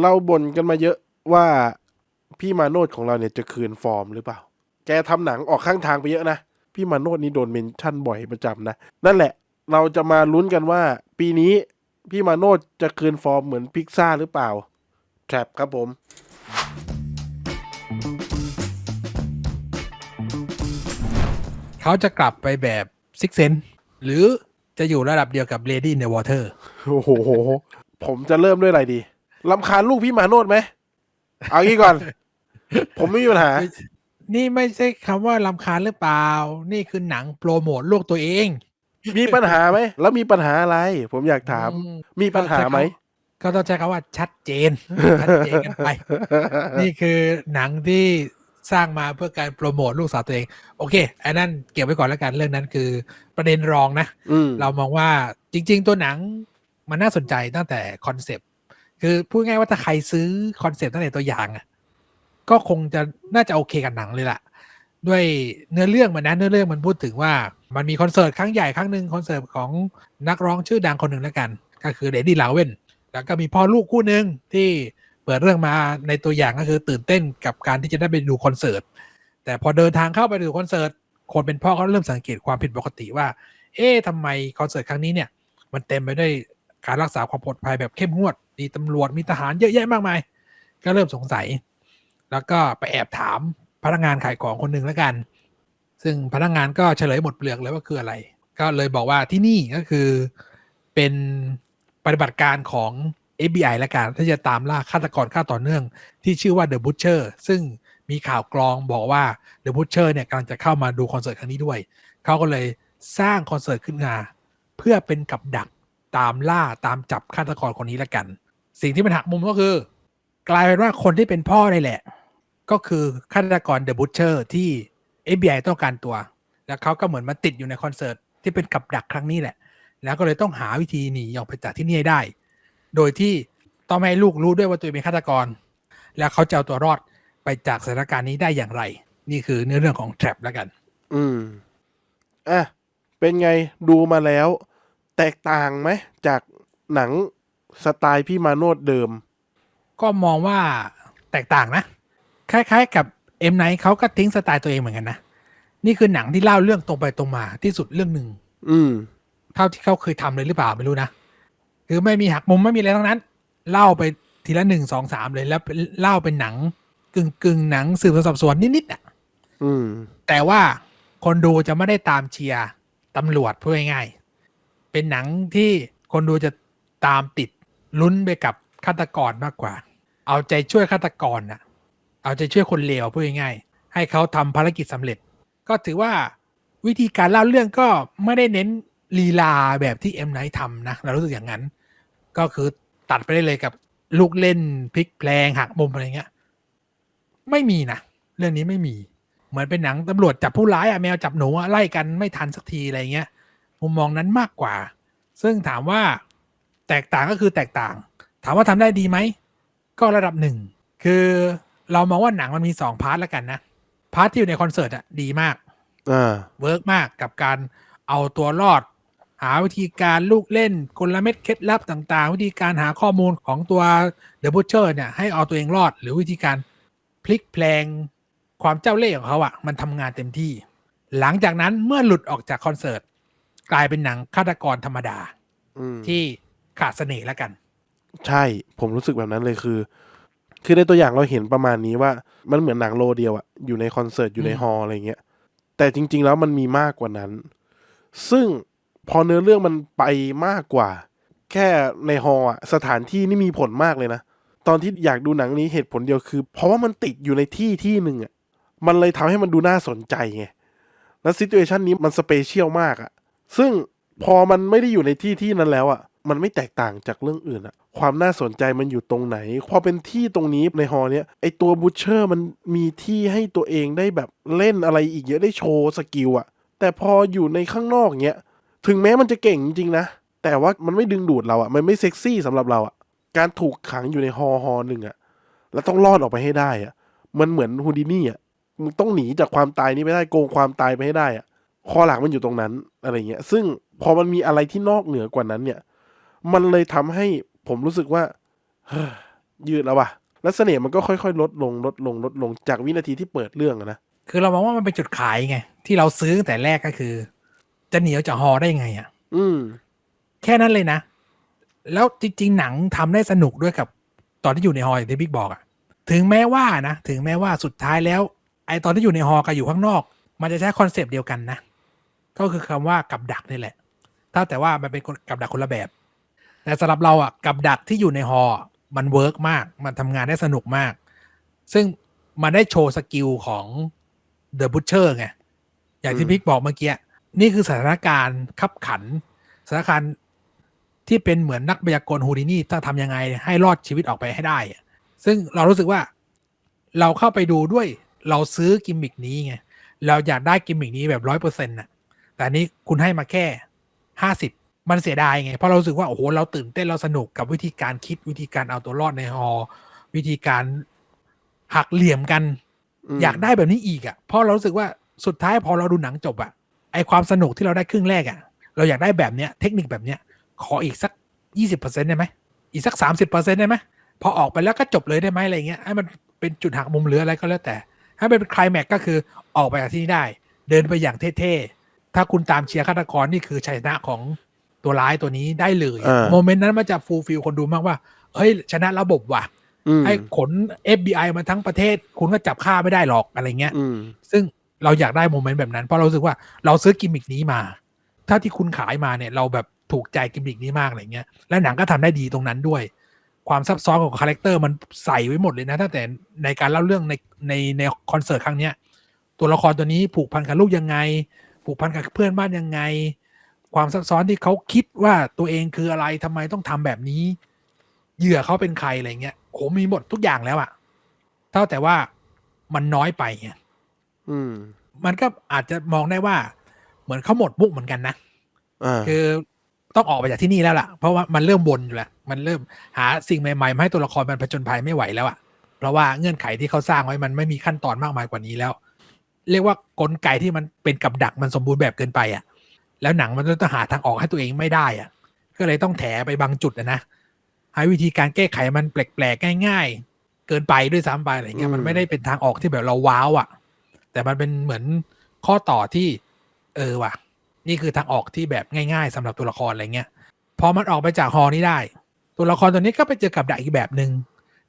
เราบ่นกันมาเยอะว่าพี่มาโนดของเราเนี่ยจะคืนฟอร์มหรือเปล่า แกทำหนังออกข้างทางไปเยอะนะ พี่มาโนดนี่โดนเมนชั่นบ่อยประจำนะ นั่นแหละเราจะมาลุ้นกันว่า ปีนี้พี่มาโนดจะคืนฟอร์มเหมือนพิกซ่าหรือเปล่าแทรปครับผมเขาจะกลับไปแบบซิกเซนหรือจะอยู่ระดับเดียวกับ Lady in the Water โอ้โห ผมจะเริ่มด้วยอะไรดี ลำคาญลูกพี่มาโนดไหม เอางี้ก่อน ผมไม่มีปัญหา นี่ไม่ใช่คำว่าลำคาญหรือเปล่า นี่คือหนังโปรโมทลูกตัวเอง มีปัญหาไหม แล้วมีปัญหาอะไร ผมอยากถาม อืมีปัญหาไหม ก็ต้องใช้คำว่าชัดเจน ชัดเจนกันไป นี่คือหนังที่สร้างมาเพื่อการโปรโมทลูกสาวตัวเอง โอเคอันนั้นเก็บไว้ก่อนแล้วกันเรื่องนั้นคือประเด็นรองนะ อืมเรามองว่าจริง ๆ ตัวหนังมันน่าสนใจตั้งแต่คอนเซปต์ คือพูดง่ายว่าถ้าใครซื้อคอนเซปต์ตั้งแต่ตัวอย่างอะก็คงจะน่าจะโอเคกับหนังเลยล่ะ ด้วยเนื้อเรื่องมันนะเนื้อเรื่องมันพูดถึงว่ามันมีคอนเสิร์ตครั้งใหญ่ครั้งหนึ่งคอนเสิร์ตของนักร้องชื่อดังคนหนึ่งแล้วกัน ก็คือเดดดี้ลาเวนแล้วก็มีพ่อลูกคู่หนึ่งที่เปิดเรื่องมาในตัวอย่างก็คือตื่นเต้นกับการที่จะได้ไปดูคอนเสิร์ตแต่พอเดินทางเข้าไปดูคอนเสิร์ตคนเป็นพ่อเขาเริ่มสังเกตความผิดปกติว่า เอ๊ะทำไมคอนเสิร์ตครั้งนี้เนี่ย มันเต็มไปด้วย การรักษาความปลอดภัยแบบเข้มงวดมีตำรวจมีทหารเยอะแยะมากมาย ก็เริ่มสงสัย แล้วก็ไปแอบถามพนักงานขายของคนหนึ่งแล้วกัน ซึ่งพนักงานก็เฉลยหมดเปลือกเลยว่าคืออะไร ก็เลยบอกว่าที่นี่ก็คือเป็นปฏิบัติการของ FBI และการที่จะตามล่าฆาตกรฆ่าต่อเนื่อง ที่ชื่อว่า The Butcher ซึ่งมีข่าวกรองบอกว่า The Butcher เนี่ยกำลังจะเข้ามาดูคอนเสิร์ตครั้งนี้ด้วย เขาก็เลยสร้างคอนเสิร์ตขึ้นมาเพื่อเป็นกับดัก ตามล่าตามจับฆาตกรคนนี้ละกัน สิ่งที่มันหักมุมก็คือ กลายเป็นว่าคนที่เป็นพ่อเลยแหละ ก็คือฆาตกรเดอะบูชเชอร์ที่ FBI ต้องการตัว แล้วเขาก็เหมือนมาติดอยู่ในคอนเสิร์ตที่เป็นกับดักครั้งนี้แหละ แล้วก็เลยต้องหาวิธีหนีออกไปจากที่นี่ได้ โดยที่ต้องให้ลูกรู้ด้วยว่าตัวเองเป็นฆาตกร แล้วเขาจะเอาตัวรอดไปจากสถานการณ์นี้ได้อย่างไร นี่คือเนื้อเรื่องของ Trap แล้วกัน อืมอะเป็นไงดูมาแล้ว แตกต่างไหมจากหนังสไตล์พี่มาโนดเดิม ก็มองว่าแตกต่างนะ คล้าย ๆ กับเอ็มไนท์เขาก็ทิ้งสไตล์ตัวเองเหมือนกันนะ นี่คือหนังที่เล่าเรื่องตรงไปตรงมาที่สุดเรื่องหนึ่งอืม เท่าที่เขาเคยทำเลยหรือเปล่าไม่รู้นะ คือไม่มีหักมุมไม่มีอะไรทั้งนั้น เล่าไปทีละหนึ่งสองสามเลยแล้วเป็นเล่าเป็นหนังกึ่งกึ่งๆหนังสืบสวนสอบสวนนิดๆอะอืมแต่ว่าคนดูจะไม่ได้ตามเชียร์ตำรวจพูดง่ายๆ เป็นหนังที่คนดูจะตามติดลุ้นไปกับฆาตกรมากกว่า เอาใจช่วยฆาตกรน่ะเอาใจช่วยคนเลวพูดง่ายๆให้เขาทำภารกิจสำเร็จ ก็ถือว่าวิธีการเล่าเรื่องก็ไม่ได้เน้นลีลาแบบที่เอ็มไนท์ทำนะเรารู้สึกอย่างนั้น ก็คือตัดไปได้เลยกับลูกเล่นพลิกแพลงหักมุมอะไรเงี้ย ไม่มีนะเรื่องนี้ไม่มี เหมือนเป็นหนังตำรวจจับผู้ร้ายอะแมวจับหนูอะไล่กันไม่ทันสักทีอะไรเงี้ย มุมมองนั้นมากกว่า ซึ่งถามว่าแตกต่างก็คือแตกต่าง ถามว่าทำได้ดีไหม ก็ระดับหนึ่ง คือเรามองว่าหนังมันมีสองพาร์ทแล้วกันนะ พาร์ทที่อยู่ในคอนเสิร์ตอะดีมากอ่าเวิร์กมากกับการเอาตัวรอด หาวิธีการลูกเล่นกลเม็ดเคล็ดลับต่างๆ วิธีการหาข้อมูลของตัวเดอะบูชเชอร์เนี่ยให้เอาตัวเองรอด หรือวิธีการพลิกแพลงความเจ้าเล่ห์ของเขาอะมันทำงานเต็มที่ หลังจากนั้นเมื่อหลุดออกจากคอนเสิร์ต กลายเป็นหนังฆาตกรธรรมดาอืมที่ขาดเสน่ห์แล้วกัน ใช่ผมรู้สึกแบบนั้นเลยคือ คือในตัวอย่างเราเห็นประมาณนี้ว่ามันเหมือนหนังโลเดียวอะอยู่ในคอนเสิร์ตอยู่ในอืมฮอลล์อะไรเงี้ยแต่จริง ๆ แล้วมันมีมากกว่านั้น ซึ่งพอเนื้อเรื่องมันไปมากกว่า แค่ในฮอลล์อะสถานที่นี่มีผลมากเลยนะตอนที่อยากดูหนังนี้เหตุผลเดียวคือ เพราะว่ามันติดอยู่ในที่ที่หนึ่งอะมันเลยทำให้มันดูน่าสนใจไงแล้วซิ t u เอชันนี้มันสเปเชียลมากอะ ซึ่งพอมันไม่ได้อยู่ในที่ที่นั้นแล้วอะมันไม่แตกต่างจากเรื่องอื่นอะความน่าสนใจมันอยู่ตรงไหน พอเป็นที่ตรงนี้ในฮอร์เนี้ยไอตัวบูชเชอร์มันมีที่ให้ตัวเองได้แบบเล่นอะไรอีกเยอะได้โชว์สกิลอะแต่พออยู่ในข้างนอกเนี้ย ถึงแม้มันจะเก่งจริงนะ แต่ว่ามันไม่ดึงดูดเราอะมันไม่เซ็กซี่สำหรับเราอะการถูกขังอยู่ในฮอฮอหนึ่งอะแล้วต้องรอดออกไปให้ได้อะมันเหมือนฮูดินี่อะมึงต้องหนีจากความตายนี้ไปได้ โกงความตายไปให้ได้อะ คอหลังมันอยู่ตรงนั้นอะไรเงี้ย ซึ่งพอมันมีอะไรที่นอกเหนือกว่านั้นเนี่ย มันเลยทำให้ผมรู้สึกว่าเฮ้อยืดแล้วว่ะแล้วเสน่ห์มันก็ค่อยๆ ลดลงลดลงลดลงจากวินาทีที่เปิดเรื่องอะนะคือเรามองว่ามันเป็นจุดขายไง ที่เราซื้อตั้งแต่แรกก็คือ จะเหนียวจะฮอได้ไงอะ่ะ อืม แค่นั้นเลยนะ แล้วจริง ๆ หนังทำได้สนุกด้วยกับ ตอนที่อยู่ในฮออย่างที่บิ๊กบอกอะ่ะ ถึงแม้ว่านะ ถึงแม้ว่าสุดท้ายแล้ว ไอตอนที่อยู่ในฮอกับอยู่ข้างนอก มันจะใช้คอนเซปต์เดียวกันนะ ก็คือคำว่ากับดักนี่แหละ ถ้าแต่ว่ามันเป็นกับดักคนละแบบ แต่สำหรับเราอะกับดักที่อยู่ในฮอมันเวิร์กมาก มันทำงานได้สนุกมาก ซึ่งมันได้โชว์สกิลของ The Butcher ไง อย่างที่พิกบอกเมื่อกี้ นี่คือสถานการณ์ขับขัน สถานการณ์ที่เป็นเหมือนนักพยากรณ์ฮูดินี่ถ้าทำยังไงให้รอดชีวิตออกไปให้ได้ ซึ่งเรารู้สึกว่าเราเข้าไปดูด้วยเราซื้อกิมมิกนี้ไง เราอยากได้กิมมิกนี้แบบร้อยเปอร์เซ็นต์น่ะ แต่อันนี้คุณให้มาแค่ห้าสิบมันเสียดายไง เพราะเรารู้สึกว่า โอ้โห เราตื่นเต้นเราสนุกกับวิธีการคิดวิธีการเอาตัวรอดในฮอ วิธีการหักเหลี่ยมกันมอยากได้แบบนี้อีกอะเพราะเรารู้สึกว่าสุดท้ายพอเราดูหนังจบอะไอความสนุกที่เราได้ครึ่งแรกอะ เราอยากได้แบบเนี้ย เทคนิคแบบเนี้ย ขออีกสักยี่สิบเปอร์เซ็นต์ได้ไหมอีกสักสามสิบเปอร์เซ็นต์ได้ไหมพอออกไปแล้วก็จบเลยได้ไหมอะไรเงี้ยให้มันเป็นจุดหักมุมหรืออะไรก็แล้วแต่ให้มันเป็นคลายแม็กก็คือออกไปจากที่นี่ได้ เดินไปอย่างเท่ๆ ถ้าคุณตามเชียร์ฆาตกรนี่คือชัยชนะของตัวร้ายตัวนี้ได้เลยอ่าโมเมนต์นั้นมันจะฟูลฟิลคนดูมากว่าเฮ้ยชนะระบบว่ะอืมให้ขน FBI มาทั้งประเทศ คุณก็จับฆ่าไม่ได้หรอกอะไรเงี้ยอืมซึ่งเราอยากได้โมเมนต์แบบนั้นเพราะเรารู้สึกว่าเราซื้อกิมมิกนี้มา ถ้าที่คุณขายมาเนี่ย เราแบบถูกใจกิมมิกนี้มากอะไรเงี้ย และหนังก็ทำได้ดีตรงนั้นด้วย ความซับซ้อนของคาแรคเตอร์มันใส่ไว้หมดเลยนะตั้งแต่ในการเล่าเรื่องในในในคอนเสิร์ตครั้งเนี้ย ตัวละครตัวนี้ผูกพันกับลูกยังไง ผูกพันกับเพื่อนบ้านยังไง ความซับซ้อนที่เขาคิดว่าตัวเองคืออะไรทำไมต้องทำแบบนี้ เหยื่อเขาเป็นใครอะไรเงี้ยโหมีหมดทุกอย่างแล้วอะเท่าแต่ว่ามันน้อยไปไงอืม มันก็อาจจะมองได้ว่า เหมือนเขาหมดมุกเหมือนกันนะอ่าคือต้องออกไปจากที่นี่แล้วล่ะ เพราะว่ามันเริ่มวนอยู่แล้ว มันเริ่มหาสิ่งใหม่ๆมาให้ตัวละครมันผจญภัยไม่ไหวแล้วอะเพราะว่าเงื่อนไขที่เขาสร้างไว้มันไม่มีขั้นตอนมากมายกว่านี้แล้ว เรียกว่ากลไกที่มันเป็นกับดักมันสมบูรณ์แบบเกินไปอะแล้วหนังมันต้องหาทางออกให้ตัวเองไม่ได้อะก็เลยต้องแถไปบางจุดนะนะหาวิธีการแก้ไขมันแปลกๆง่าย ๆ เกินไปด้วยซ้ำไปอะไรเงี้ยมันไม่ได้เป็นทางออกที่แบบเราว้าวอะแต่มันเป็นเหมือนข้อต่อที่ เออว่ะ นี่คือทางออกที่แบบง่าย ๆสำหรับตัวละครอะไรเงี้ยพอมันออกไปจากฮอนี้ได้ ตัวละครตัวนี้ก็ไปเจอกับดักอีกแบบหนึง่ง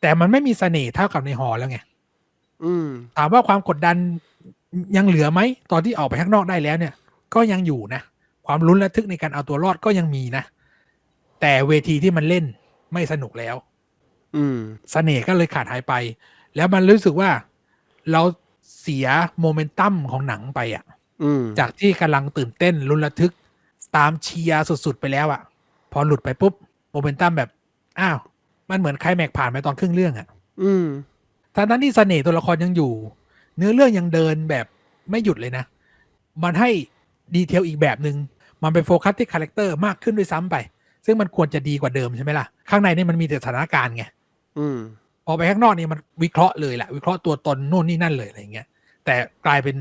แต่มันไม่มีเสน่ห์เท่ากับในฮอแล้วไงอืมถามว่าความกดดัน ยังเหลือไหมตอนที่ออกไปข้างนอกได้แล้วเนี่ย ก็ยังอยู่นะ ความลุ้นระทึกในการเอาตัวรอดก็ยังมีนะ แต่เวทีที่มันเล่นไม่สนุกแล้ว อืมเสน่ห์ก็เลยขาดหายไป แล้วมันรู้สึกว่าเราเสียโมเมนตัมของหนังไปอะอืมจากที่กำลังตื่นเต้นลุ้นระทึก ตามเชียร์สุดๆไปแล้วอะพอหลุดไปปุ๊บโมเมนตัมแบบอ้าวมันเหมือนใครแม็กผ่านไปตอนครึ่งเรื่องอะอืมทั้งนั้นที่เสน่ห์ตัวละครยังอยู่ เนื้อเรื่องยังเดินแบบไม่หยุดเลยนะ มันให้ดีเทลอีกแบบหนึง่งมันไปโฟกัสที่คาแรคเตอร์มากขึ้นด้วยซ้ำไป ซึ่งมันควรจะดีกว่าเดิมใช่ไหมล่ะ ข้างในนี่มันมีแต่สถานการณ์ไงอืมพอไปข้างนอกนี่มันวิเคราะห์เลยแหละวิเคราะห์ตัวตนโน่นนี่นั่นเลยอะไรเงี้ยแต่กลายเป็น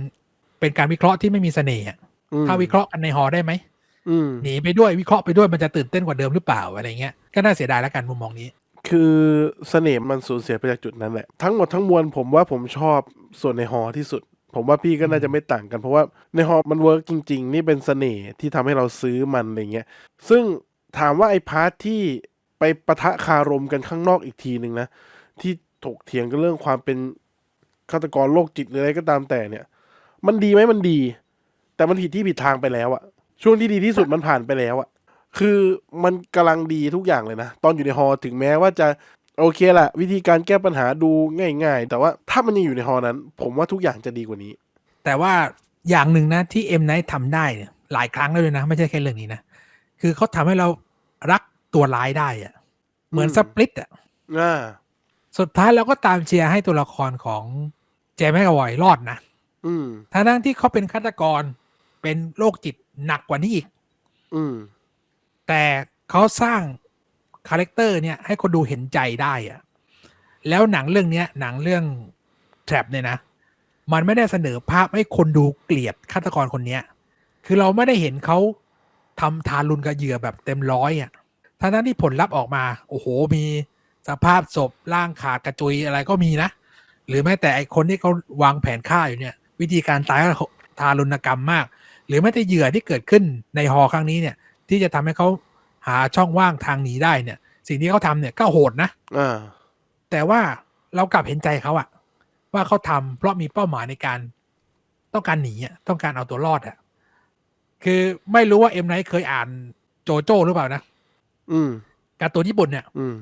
เป็นการวิเคราะห์ที่ไม่มีเสน่ห์อะอืมถ้าวิเคราะห์กันในฮอได้ไหมอืมหนีไปด้วยวิเคราะห์ไปด้วยมันจะตื่นเต้นกว่าเดิมหรือเปล่าอะไรเงี้ยก็น่าเสียดายแล้วกันมุมมองนี้ คือเสน่ห์มันสูญเสียไปจากจุดนั้นแหละ ทั้งหมดทั้งมวลผมว่าผมชอบส่วนในฮอที่สุด ผมว่าพี่ก็น่าจะไม่ต่างกันเพราะว่าในฮอมันเวิร์กจริง ๆ นี่เป็นเสน่ห์ที่ทำให้เราซื้อมันอะไรเงี้ยซึ่งถามว่าไอ้พาร์ทที่ไปปะทะคารมกันข้างนอกอีกทีหนึ่งนะที่ถกเถียงกันเรื่องความเป็นฆาตกรโรคจิตหรืออะไรก็ตามแต่เนี่ย มันดีไหมมันดี แต่มันผิดที่ผิดทางไปแล้วอะช่วงที่ดีที่สุดมันผ่านไปแล้วอะ คือมันกำลังดีทุกอย่างเลยนะ ตอนอยู่ในฮอถึงแม้ว่าจะโอเคแหละวิธีการแก้ปัญหาดูง่าย ๆ แต่ว่าถ้ามันยังอยู่ในฮอนั้น ผมว่าทุกอย่างจะดีกว่านี้ แต่ว่าอย่างหนึ่งนะที่เอ็มไนท์ทำได้เนี่ยหลายครั้งแล้วเลยนะ ไม่ใช่แค่เรื่องนี้นะ คือเขาทำให้เรารักตัวร้ายได้อะเหมือนอืมสปลิตอะอ่าสุดท้ายเราก็ตามเชียร์ให้ตัวละครของเจมส์แมกวอยรอดนะอืมทั้งทั้งที่เขาเป็นฆาตกรเป็นโรคจิตหนักกว่านี้อีก อืม แต่เขาสร้างคาแรคเตอร์เนี่ยให้คนดูเห็นใจได้อะแล้วหนังเรื่องเนี้ยหนังเรื่อง Trap เนี่ยนะ มันไม่ได้เสนอภาพให้คนดูเกลียดฆาตกรคนเนี้ย คือเราไม่ได้เห็นเขาทำทารุณกับเหยื่อแบบเต็มร้อยอะทั้งนั้นที่ผลลัพธ์ออกมา โอ้โห มีสภาพศพร่างขาดกระจุยอะไรก็มีนะ หรือแม้แต่ไอคนที่เขาวางแผนฆ่าอยู่เนี่ย วิธีการตายก็ทารุณกรรมมาก หรือแม้แต่เหยื่อที่เกิดขึ้นในฮอครั้งนี้เนี่ย ที่จะทำให้เขาหาช่องว่างทางหนีได้เนี่ย สิ่งที่เขาทำเนี่ยก็โหดนะอ่าแต่ว่าเรากลับเห็นใจเขาอะว่าเขาทำเพราะมีเป้าหมายในการต้องการหนีอะต้องการเอาตัวรอดอะคือไม่รู้ว่าเอ็มไนท์เคยอ่านโจโจ้หรือเปล่านะอืมการ์ตูนญี่ปุ่นเนี่ย อืม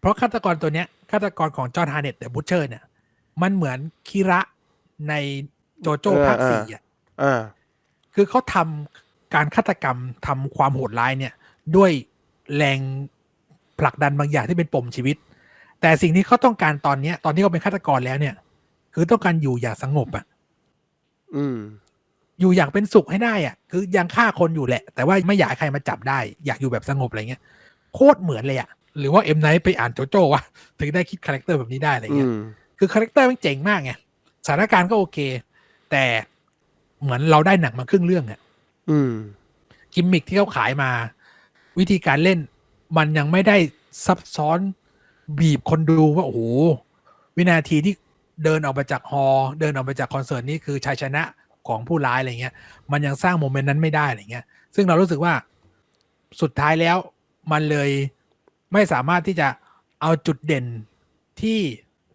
เพราะฆาตกรตัวเนี้ยฆาตกรของจอห์นฮาร์เน็ตเดอะบูชเชอร์เนี่ย มันเหมือนคิระในโจโจ้เออภาคเออสี่อะอ่าคือเขาทำ การฆาตกรรมทำความโหดร้ายเนี่ย ด้วยแรงผลักดันบางอย่างที่เป็นปมชีวิต แต่สิ่งที่เขาต้องการตอนเนี้ย ตอนที่เขาเป็นฆาตกรแล้วเนี่ย คือต้องการอยู่อย่างสงบอะอืม อยู่อย่างเป็นสุขให้ได้อะคือยังฆ่าคนอยู่แหละ แต่ว่าไม่อยากให้ใครมาจับได้ อยากอยู่แบบสงบอะไรเงี้ย โคตรเหมือนเลยอะหรือว่าเอ็มไนท์ไปอ่านโจโจ้วะถึงได้คิดคาแรคเตอร์แบบนี้ได้อะไรอืเงี้ยมคือคาแรคเตอร์มันเจ๋งมากไง สถานการณ์ก็โอเค แต่เหมือนเราได้หนังมาครึ่งเรื่องอะ อืมกิมมิคที่เขาขายมา วิธีการเล่น มันยังไม่ได้ซับซ้อนบีบคนดูว่า โอ้โห วินาทีที่เดินออกมาจากฮอลเดินออกมาจากคอนเสิร์ตนี่คือชัยชนะของผู้ร้ายอะไรเงี้ย มันยังสร้างโมเมนต์นั้นไม่ได้อะไรเงี้ย ซึ่งเรารู้สึกว่าสุดท้ายแล้วมันเลยไม่สามารถที่จะเอาจุดเด่นที่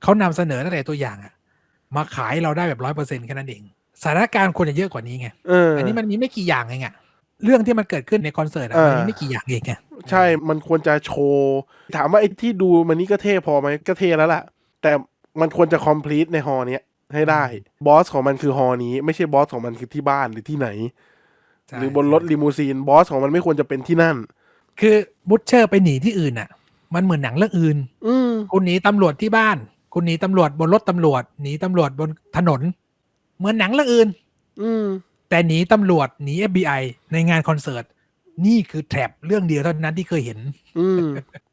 เขานำเสนอตั้งแต่ตัวอย่างอะมาขายเราได้แบบร้อยเปอร์เซ็นต์แค่นั้นเอง สถานการณ์ควรจะเยอะกว่านี้ไงเอออันนี้มันมีไม่กี่อย่างเองอะเรื่องที่มันเกิดขึ้นในคอนเสิร์ตอะเออมันมีไม่กี่อย่างเองไงใช่มันควรจะโชว์ถามว่าไอ้ที่ดูมันนี่ก็เท่พอไหมก็เท่แล้วล่ะ แต่มันควรจะคอมพลีทในฮอเนี้ยให้ได้บอสของมันคือฮอนี้ ไม่ใช่บอสของมันคือที่บ้านหรือที่ไหนใช่หรือบนรถลิมูซีนบอสของมันไม่ควรจะเป็นที่นั่น คือบุชเชอร์ไปหนีที่อื่นอะมันเหมือนหนังเรื่องอื่น อืมคุณหนีตำรวจที่บ้าน คุณหนีตำรวจบนรถตำรวจหนีตำรวจบนถนน เหมือนหนังเรื่องอื่น อืม แต่หนีตำรวจหนี FBI ในงานคอนเสิร์ต นี่คือแทร็บเรื่องเดียวเท่านั้นที่เคยเห็น อืม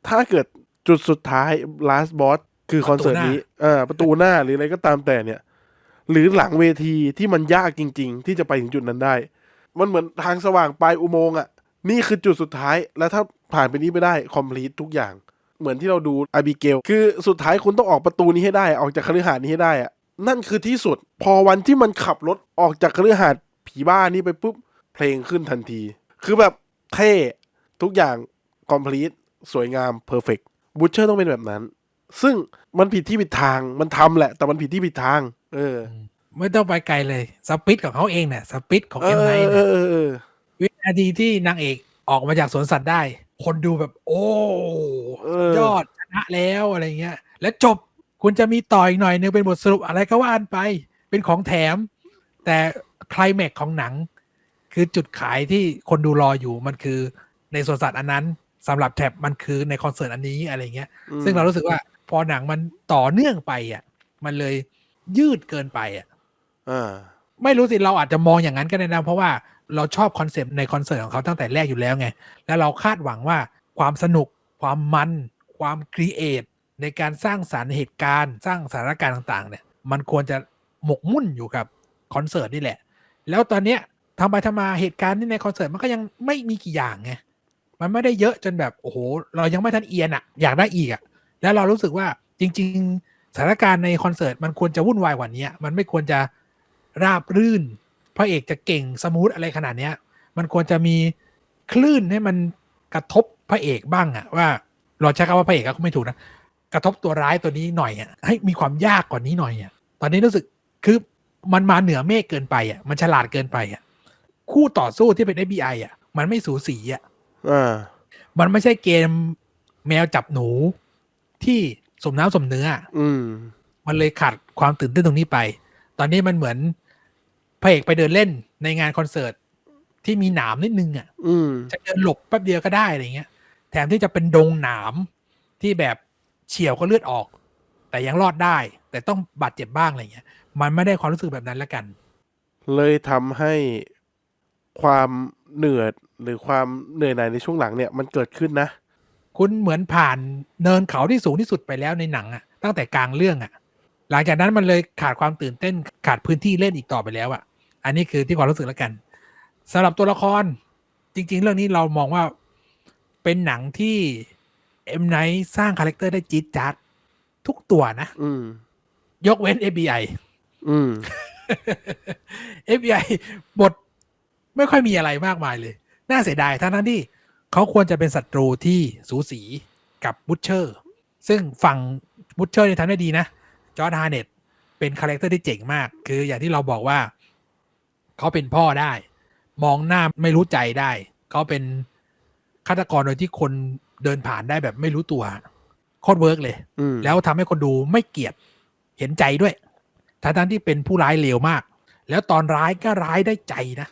ถ้าเกิดจุดสุดท้าย last boss คือคอนเสิร์ตนี้เออประตูหน้าหรืออะไรก็ตามแต่เนี่ย หรือหลังเวทีที่มันยากจริง ๆ ที่จะไปถึงจุดนั้นได้ มันเหมือนทางสว่างปลายอุโมงค์อะ นี่คือจุดสุดท้ายแล้วถ้าผ่านไปนี้ไม่ได้ complete ทุกอย่าง เหมือนที่เราดูอาบิเกล คือสุดท้ายคุณต้องออกประตูนี้ให้ได้ ออกจากคฤหาสน์นี้ให้ได้อะ นั่นคือที่สุด พอวันที่มันขับรถออกจากคฤหาสน์ผีบ้านี้ไปปุ๊บ เพลงขึ้นทันที คือแบบเท่ ทุกอย่าง complete สวยงาม perfect บูชเชอร์ต้องเป็นแบบนั้น ซึ่งมันผิดที่ผิดทางมันทำแหละ แต่มันผิดที่ผิดทาง เออ ไม่ต้องไปไกลเลยสปิดของเขาเองเนี่ยสปิดของเอเอ็มอไนเออเออเออวินาทีที่นางเอกออกมาจากสวนสัตว์ได้ คนดูแบบ โอ้เออยอดชนะแล้วอะไรเงี้ย แล้วจบ คุณจะมีต่ออีกหน่อยนึงเป็นบทสรุปอะไรก็ว่านไปเป็นของแถม แต่ไคลแม็กซ์ของหนัง คือจุดขายที่คนดูรออยู่มันคือในสวนสัตว์อันนั้นสำหรับแท็บมันคือในคอนเสิร์ตอันนี้อะไรเงี้ยอืมซึ่งเรารู้สึกว่าพอหนังมันต่อเนื่องไปอะ มันเลยยืดเกินไปอะอ่าไม่รู้สิเราอาจจะมองอย่างนั้นก็ได้นะเพราะว่าเราชอบคอนเซปต์ในคอนเสิร์ตของเขาตั้งแต่แรกอยู่แล้วไง แล้วเราคาดหวังว่าความสนุก ความมัน ความครีเอท ในการสร้างสารรค์เหตุการณ์ สร้างสถานการณ์ต่างๆ เนี่ย มันควรจะหมกมุ่นอยู่กับคอนเสิร์ตนี่แหละ แล้วตอนเนี้ยทำไปทำมาเหตุการณ์ที่ในคอนเสิร์ตมันก็ยังไม่มีกี่อย่างไงมันไม่ได้เยอะจนแบบโอ้โหเรายังไม่ทันเอียนอะอยากได้อีกอะแล้วเรารู้สึกว่าจริง ๆ สถานการณ์ในคอนเสิร์ตมันควรจะวุ่นวายกว่านี้มันไม่ควรจะราบรื่นพระเอกจะเก่งสมูทอะไรขนาดเนี้ย มันควรจะมีคลื่นให้มันกระทบพระเอกบ้างอะว่าเราใช้คำว่าพระเอกก็ไม่ถูกนะ กระทบตัวร้ายตัวนี้หน่อยอะให้มีความยากกว่านี้หน่อยอะตอนนี้รู้สึกคือมันมาเหนือเมฆเกินไปอะมันฉลาดเกินไปอะคู่ต่อสู้ที่เป็น FBI อะมันไม่สูสีอะอ่ามันไม่ใช่เกมแมวจับหนูที่สมน้ำสมเนื้ออะอืมมันเลยขาดความตื่นเต้นตรงนี้ไป ตอนนี้มันเหมือนพระเอกไปเดินเล่นในงานคอนเสิร์ตที่มีหนามนิดนึงอะอืมจะเดินหลบแป๊บเดียวก็ได้อะไรเงี้ย แถมที่จะเป็นดงหนามที่แบบ เฉียวก็เลือดออก แต่ยังรอดได้ แต่ต้องบาดเจ็บบ้างอะไรเงี้ย มันไม่ได้ความรู้สึกแบบนั้นแล้วกัน เลยทำให้ความเหนื่อยหรือความเหนื่อยหน่ายในช่วงหลังเนี่ยมันเกิดขึ้นนะ คุณเหมือนผ่านเนินเขาที่สูงที่สุดไปแล้วในหนังอะตั้งแต่กลางเรื่องอะหลังจากนั้นมันเลยขาดความตื่นเต้นขาดพื้นที่เล่นอีกต่อไปแล้วอะอันนี้คือที่ความรู้สึกแล้วกันสำหรับตัวละครจริง ๆ เรื่องนี้เรามองว่าเป็นหนังที่ เอ็มไนสร้างคาแรคเตอร์ได้จี๊ดจ๊าดทุกตัวนะ อืม ยกเว้น FBI อืม FBI บทไม่ค่อยมีอะไรมากมายเลย น่าเสียดายทั้งนั้นที่เขาควรจะเป็นศัตรูที่สูสีกับบูชเชอร์ ซึ่งฝั่งบูชเชอร์เนี่ยทำได้ดีนะ จอร์ดฮาร์เน็ตเป็นคาแรคเตอร์ที่เจ๋งมาก คืออย่างที่เราบอกว่า เขาเป็นพ่อได้ มองหน้าไม่รู้ใจได้ เขาเป็นฆาตกรโดยที่คน เดินผ่านได้แบบไม่รู้ตัวโคตรเวิร์กเลยอืมแล้วทำให้คนดูไม่เกลียดเห็นใจด้วยทั้งทั้งๆที่เป็นผู้ร้ายเลวมาก แล้วตอนร้ายก็ร้ายได้ใจนะ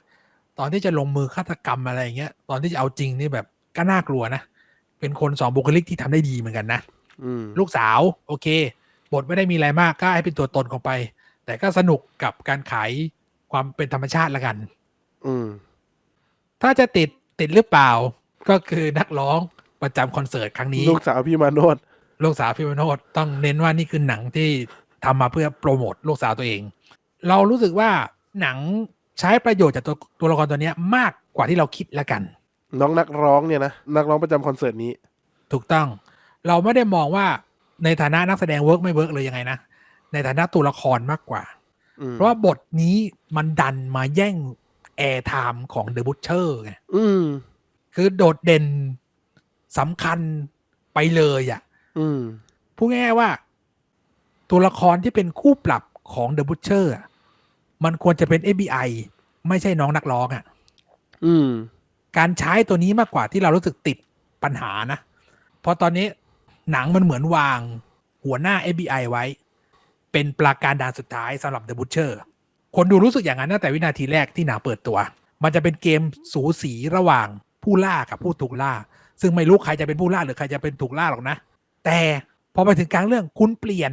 ตอนที่จะลงมือฆาตกรรมอะไรอย่างเงี้ย ตอนที่จะเอาจริงนี่แบบก็น่ากลัวนะ เป็นคนสองบุคลิกที่ทำได้ดีเหมือนกันนะอืมลูกสาว โอเค บทไม่ได้มีอะไรมากก็ให้เป็นตัวตนของไป แต่ก็สนุกกับการขายความเป็นธรรมชาติละกัน อืมถ้าจะติดติดหรือเปล่า ก็คือนักร้อง ประจำคอนเสิร์ตครั้งนี้ ลูกสาวพี่มาโนดลูกสาวพี่มโนดต้องเน้นว่านี่คือหนังที่ทำมาเพื่อโปรโมทลูกสาวตัวเอง เรารู้สึกว่าหนังใช้ประโยชน์จากตัวตัวละครตัวเนี้ยมากกว่าที่เราคิดละกัน น้องนักร้องเนี่ยนะนักร้องประจำคอนเสิร์ตนี้ ถูกต้องเราไม่ได้มองว่าในฐานะนักแสดงเวิร์กไม่เวิร์กเลยยังไงนะในฐานะตัวละครมากกว่าอืมเพราะว่าบทนี้มันดันมาแย่งแอร์ไทม์ของ The Butcher ไงอืมคือโดดเด่น สำคัญไปเลยอะ่ะอืมพูดง่ายๆว่า ตัวละครที่เป็นคู่ปรับของ The Butcher อะมันควรจะเป็น FBI ไม่ใช่น้องนักร้องอะ่ะอืมการใช้ตัวนี้มากกว่าที่เรารู้สึกติดปัญหานะเพราะตอนนี้หนังมันเหมือนวางหัวหน้า FBI ไว้ เป็นปราการด่านสุดท้ายสำหรับ The Butcher คนดูรู้สึกอย่างนั้นตั้งแต่วินาทีแรกที่หนังเปิดตัว มันจะเป็นเกมสูสีระหว่างผู้ล่ากับผู้ถูกล่า ซึ่งไม่รู้ใครจะเป็นผู้ล่าหรือใครจะเป็นถูกล่าหรอกนะ แต่พอไปถึงกลางเรื่องคุณเปลี่ยน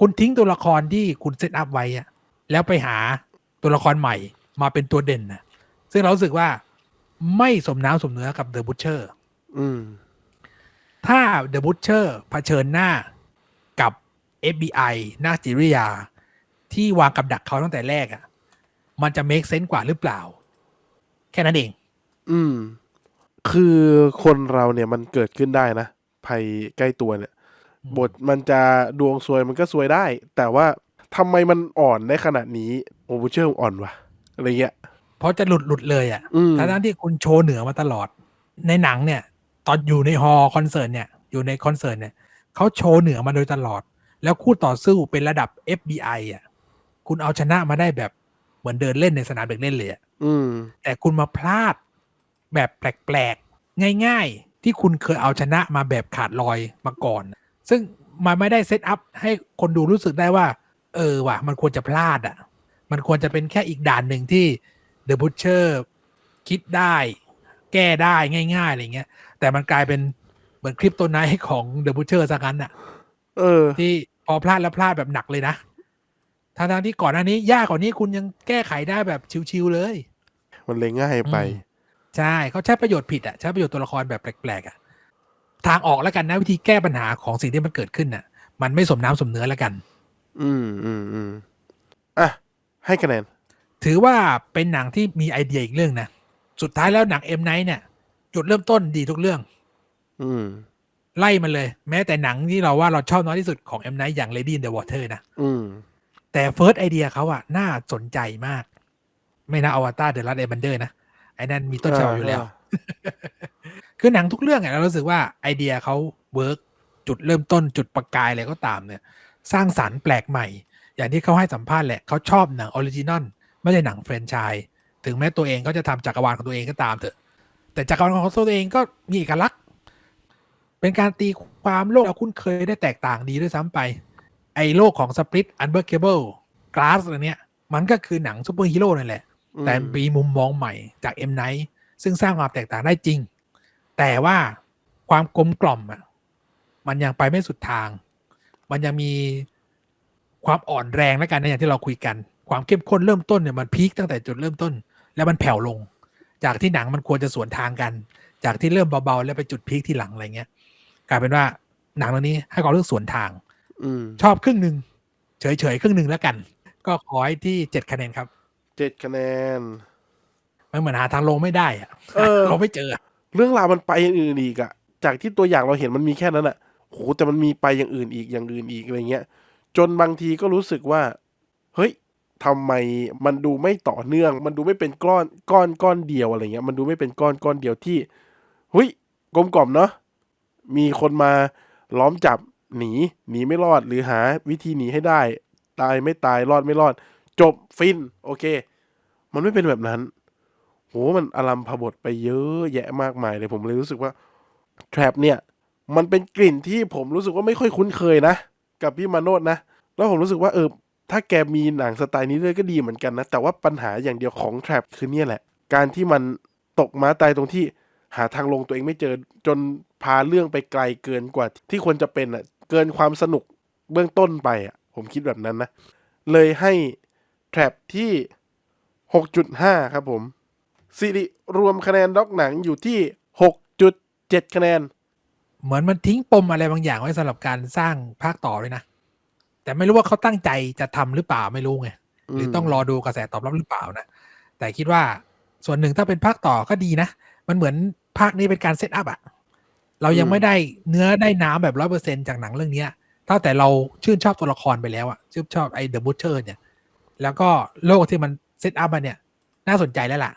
คุณทิ้งตัวละครที่คุณเซตอัพไว้อะแล้วไปหาตัวละครใหม่มาเป็นตัวเด่นนะซึ่งเรารู้สึกว่าไม่สมน้ำสมเนื้อกับ The Butcher อืมถ้า The Butcher เผชิญหน้ากับ FBI นาจิริยา ที่วางกับดักเขาตั้งแต่แรกอะ่ะ มันจะ make sense กว่าหรือเปล่า แค่นั้นเอง อืม คือคนเราเนี่ยมันเกิดขึ้นได้นะภัยใกล้ตัวเนี่ยอืมบทมันจะดวงซวยมันก็ซวยได้ แต่ว่าทำไมมันอ่อนได้ขนาดนี้โอ้บูเชอร์อ่อนวะอะไรเงี้ยเพราะจะหลุดหลุดเลยอะ่ะอืมทั้งๆที่คุณโชว์เหนือมาตลอด ในหนังเนี่ย ตอนอยู่ในฮอลล์คอนเสิร์ตเนี่ย อยู่ในคอนเสิร์ตเนี่ยเขาโชว์เหนือมาโดยตลอด แล้วคู่ต่อสู้เป็นระดับ FBI อะ คุณเอาชนะมาได้แบบเหมือนเดินเล่นในสนามเด็กเล่นเลยอะอืมแต่คุณมาพลาด แบบแปลกๆ ง่ายๆ ที่คุณเคยเอาชนะมาแบบขาดลอยมาก่อน ซึ่งมันไม่ได้เซตอัพให้คนดูรู้สึกได้ว่า เออว่ะ มันควรจะพลาดอะ มันควรจะเป็นแค่อีกด่านหนึ่งที่ The Butcher คิดได้แก้ได้ง่าย ๆ อะไรเงี้ย แต่มันกลายเป็นเหมือนคลิปตัวไนท์ของ The Butcher ซะงั้นอะ เออ ที่พอพลาดแล้วพลาดแบบหนักเลยนะทั้งๆที่ก่อนหน้านี้ ยากกว่านี้คุณยังแก้ไขได้แบบชิวๆเลย มันเลยง่ายไปอืม ใช่เขาใช้ประโยชน์ผิดอะใช้ประโยชน์ตัวละครแบบแปลกๆอะทางออกแล้วกันนะวิธีแก้ปัญหาของสิ่งที่มันเกิดขึ้นน่ะ มันไม่สมน้ำสมเนื้อแล้วกัน อืมอืมอืมอะให้คะแนน ถือว่าเป็นหนังที่มีไอเดียอีกเรื่องนะ สุดท้ายแล้วหนังเอ็มไนท์เนี่ย จุดเริ่มต้นดีทุกเรื่อง อืม ไล่มันเลย แม้แต่หนังที่เราว่าเราชอบน้อยที่สุดของเอ็มไนท์อย่าง Lady in the Water นะอืม แต่เฟิร์สไอเดียเขาอะน่าสนใจมาก ไม่น่าอวตารเดอะลัดเอบันเดอร์นะ ไอ้นั่นมีต้นฉบับอยู่แล้ว คือหนังทุกเรื่องอะเรารู้สึกว่าไอเดียเขาเวิร์กจุดเริ่มต้นจุดประกายอะไรก็ตามเนี่ย สร้างสรรค์แปลกใหม่ อย่างที่เขาให้สัมภาษณ์แหละเขาชอบหนังออริจินอลไม่ใช่หนังแฟรนไชส์ถึงแม้ตัวเองก็จะทำจักรวาลของตัวเองก็ตามเถอะ แต่จักรวาลของตัวเองก็มีเอกลักษณ์ เป็นการตีความโลกเราคุ้นเคยได้แตกต่างดีด้วยซ้ำไป ไอ้โลกของ Split Unbreakable Glass อะไรเนี้ยมันก็คือหนังซูเปอร์ฮีโร่นั่นแหละอืม แต่มีมุมมองใหม่จาก M Night ซึ่งสร้างความแตกต่างได้จริง แต่ว่าความกลมกล่อมอะมันยังไปไม่สุดทาง มันยังมีความอ่อนแรงแล้วกันนะอย่างที่เราคุยกัน ความเข้มข้นเริ่มต้นเนี่ยมันพีคตั้งแต่จุดเริ่มต้น แล้วมันแผ่วลง จากที่หนังมันควรจะสวนทางกัน จากที่เริ่มเบาๆแล้วไปจุดพีคที่หลังอะไรเงี้ย กลายเป็นว่าหนังเรื่องนี้ให้ความรู้สึกสวนทางอืมชอบครึ่งหนึ่งเฉยๆครึ่งหนึ่งแล้วกัน ก็ขอให้ที่เจ็ดคะแนนครับ เจ็ดคะแนนมันเหมือนหาทางลงไม่ได้อะเออ เราไม่เจอเรื่องราวมันไปอย่างอื่นอีกอะจากที่ตัวอย่างเราเห็นมันมีแค่นั้นอะโหแต่มันมีไปอย่างอื่นอีกอย่างอื่นอีกอะไรเงี้ย จนบางทีก็รู้สึกว่า เฮ้ยทำไมมันดูไม่ต่อเนื่อง มันดูไม่เป็นก้อนก้อนก้อนเดียวอะไรเงี้ย มันดูไม่เป็นก้อนก้อนเดียวที่เฮ้ยกลมกล่อมเนาะมีคนมาล้อมจับหนีหนีไม่รอดหรือหาวิธีหนีให้ได้ ตายไม่ตายรอดไม่รอด จบฟิน โอเค มันไม่เป็นแบบนั้นโหมันอลัมพบทไปเยอะแยะมากมายเลยผมเลยรู้สึกว่า Trap เนี่ย มันเป็นกลิ่นที่ผมรู้สึกว่าไม่ค่อยคุ้นเคยนะ กับพี่มาโนดนะ แล้วผมรู้สึกว่าเออถ้าแกมีหนังสไตล์นี้ด้วยก็ดีเหมือนกันนะ แต่ว่าปัญหาอย่างเดียวของ Trap คือเนี่ยแหละ การที่มันตกม้าตายตรงที่หาทางลงตัวเองไม่เจอจนพาเรื่องไปไกลเกินกว่าที่ควรจะเป็นอะเกินความสนุกเบื้องต้นไปอะผมคิดแบบนั้นนะ เลยให้ Trap ที่ 6.5 ครับผมสิริรวมคะแนนด็อกหนังอยู่ที่ 6.7 คะแนน เหมือนมันทิ้งปมอะไรบางอย่างไว้สำหรับการสร้างภาคต่อเลยนะ แต่ไม่รู้ว่าเขาตั้งใจจะทำหรือเปล่าไม่รู้ไง หรือต้องรอดูกระแสตอบรับหรือเปล่านะ แต่คิดว่าส่วนหนึ่งถ้าเป็นภาคต่อก็ดีนะ มันเหมือนภาคนี้เป็นการเซตอัพอะเรายังอืมไม่ได้เนื้อได้น้ำแบบร้อยเปอร์เซ็นจากหนังเรื่องเนี้ยเท่าแต่เราชื่นชอบตัวละครไปแล้วอะชื่นชอบไอ้เดอะบู t เ e อร์เนี่ย แล้วก็โลกที่มันเซตอัพมาเนี่ย น่าสนใจแล้วล่ะ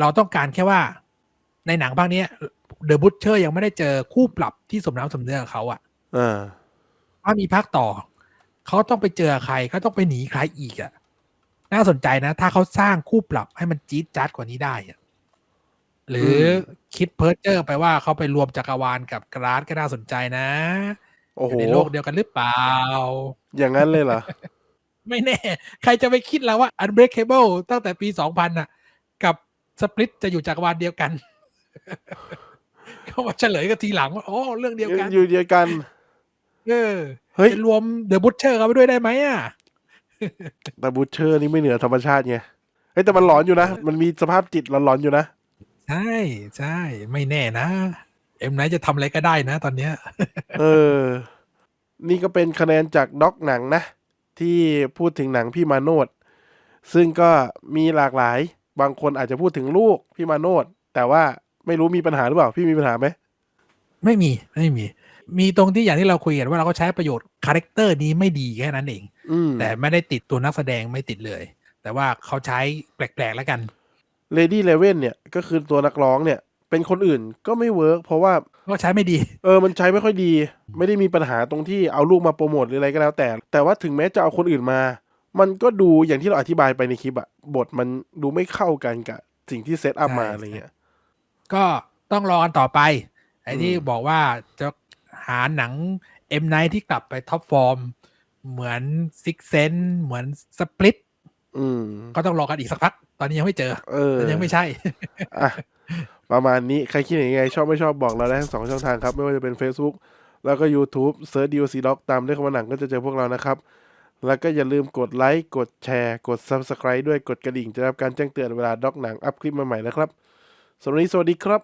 เราต้องการแค่ว่าในหนังภาคเนี้เดอะบู t เ e อร์ยังไม่ได้เจอคู่ปรับที่สมน้ำสมเนื้อกับเขาอะอ่าถ้ามีภาคต่อ เขาต้องไปเจอใครเขาต้องไปหนีใครอีกอะ่ะ น่าสนใจนะ ถ้าเขาสร้างคู่ปรับให้มันจี๊ดจ๊าดกว่านี้ได้อะหรืออมคิดเพิร์เจอร์ไปว่าเขาไปรวมจักรวาลกับกราสก็น่าสนใจนะโอ้โหยู่ในโลกเดียวกันหรือเปล่า อย่างนั้นเลยเหรอ ไม่แน่ ใครจะไปคิดแล้วว่า Unbreakable ตั้งแต่ปี 2000น่ะ กับสป l ิ t จะอยู่จักรวาลเดียวกันเขามาเฉลยกันทีหลังว่าอ๋อเรื่องเดียวกัน อยู่เดียวกัน เออ เฮ้ยจะรวมเดอะบู t เ e อร์เข้าไปด้วยได้ไหมอะ แต่บูชเชอร์นี่ไม่เหนือธรรมชาติไงเฮ้ยแต่มันหลอนอยู่นะ มันมีสภาพจิตหลอนๆอยู่นะ ใช่ใช่ไม่แน่นะ เอ็มไนจะทำอะไรก็ได้นะตอนเนี้ย เออ นี่ก็เป็นคะแนนจากด็อกหนังนะ ที่พูดถึงหนังพี่มาโนดซึ่งก็มีหลากหลาย บางคนอาจจะพูดถึงลูกพี่มาโนดแต่ว่าไม่รู้มีปัญหาหรือเปล่า พี่มีปัญหาไหมไม่มีไม่มี มีตรงที่อย่างที่เราคุยกันว่าเราก็ใช้ประโยชน์คาแรคเตอร์นี้ไม่ดีแค่นั้นเองอืมแต่ไม่ได้ติดตัวนักแสดงไม่ติดเลย แต่ว่าเขาใช้แปลกๆแล้วกันเลดี้เลเว่นเนี่ยก็คือตัวนักร้องเนี่ย เป็นคนอื่นก็ไม่เวิร์กเพราะว่าก็ใช้ไม่ดี เออมันใช้ไม่ค่อยดี ไม่ได้มีปัญหาตรงที่เอาลูกมาโปรโมทหรืออะไรก็แล้วแต่ แต่ว่าถึงแม้จะเอาคนอื่นมา มันก็ดูอย่างที่เราอธิบายไปในคลิปอะบทมันดูไม่เข้ากันกับสิ่งที่เซตอัพมาใช่อะไรเงี้ยก็ต้องรอกันต่อไป ไอ้ที่อืมบอกว่าจะหาหนังเอ็มไนที่กลับไปท็อปฟอร์ม เหมือนซิกเซนเหมือนสป l ิ t อืมก็ต้องรอกันอีกสักพัก ตอนนี้ยังไม่เจอเออยังไม่ใช่อะ ประมาณนี้ใครคิดยังไง ชอบไม่ชอบบอกเราได้ทั้งสองช่องทางครับ ไม่ว่าจะเป็น Facebook แล้วก็ YouTube เซิร์ช DOC Doc ตามด้วยคำว่าหนังก็จะเจอพวกเรานะครับ แล้วก็อย่าลืมกดไลค์กดแชร์ กด Subscribe ด้วยกดกระดิ่ง จะได้รับการแจ้งเตือนเวลาด็อกหนังอัพคลิปใหม่ๆนะครับสวัสดีสวัสดีครับ